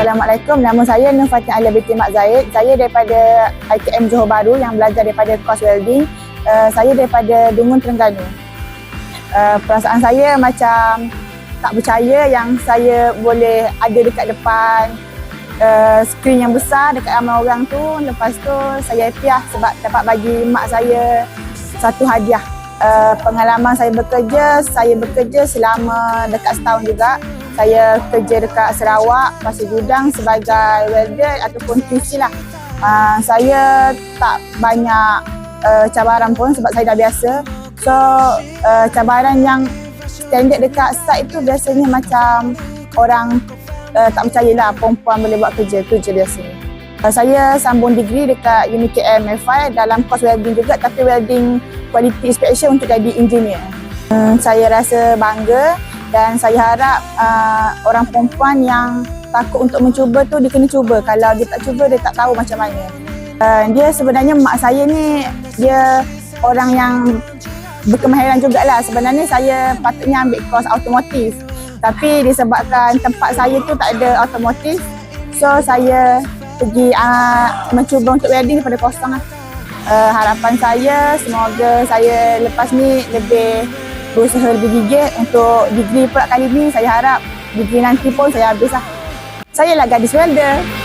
Assalamualaikum, nama saya Nur Fatih Alia binti Mak Zaid. Saya daripada ITM Johor Bahru yang belajar daripada course welding. Uh, saya daripada Dungun Terengganu. Uh, perasaan saya macam tak percaya yang saya boleh ada dekat depan uh, skrin yang besar dekat ramai orang tu. Lepas tu saya lah sebab dapat bagi mak saya satu hadiah. Uh, pengalaman saya bekerja, saya bekerja selama dekat setahun juga. Saya kerja dekat Sarawak, Pasir Gudang sebagai welder ataupun TC lah. Uh, saya tak banyak uh, cabaran pun sebab saya dah biasa. So uh, cabaran yang standard dekat site tu biasanya macam orang uh, tak percaya lah perempuan boleh buat kerja. Tu je biasanya. Uh, saya sambung degree dekat UniKM FI dalam course welding juga tapi welding quality inspection untuk jadi engineer. Hmm, saya rasa bangga dan saya harap uh, orang perempuan yang takut untuk mencuba tu dia kena cuba. Kalau dia tak cuba dia tak tahu macam mana. Uh, dia sebenarnya mak saya ni dia orang yang berkemahiran jugalah. Sebenarnya saya patutnya ambil course automotif. Tapi disebabkan tempat saya tu tak ada automotif. So saya pergi uh, mencuba untuk welding daripada kosong lah. Uh, harapan saya semoga saya lepas ni lebih berusaha lebih gigih untuk degree pula kali ni saya harap degree nanti pun saya habis lah. Saya lah gadis welder.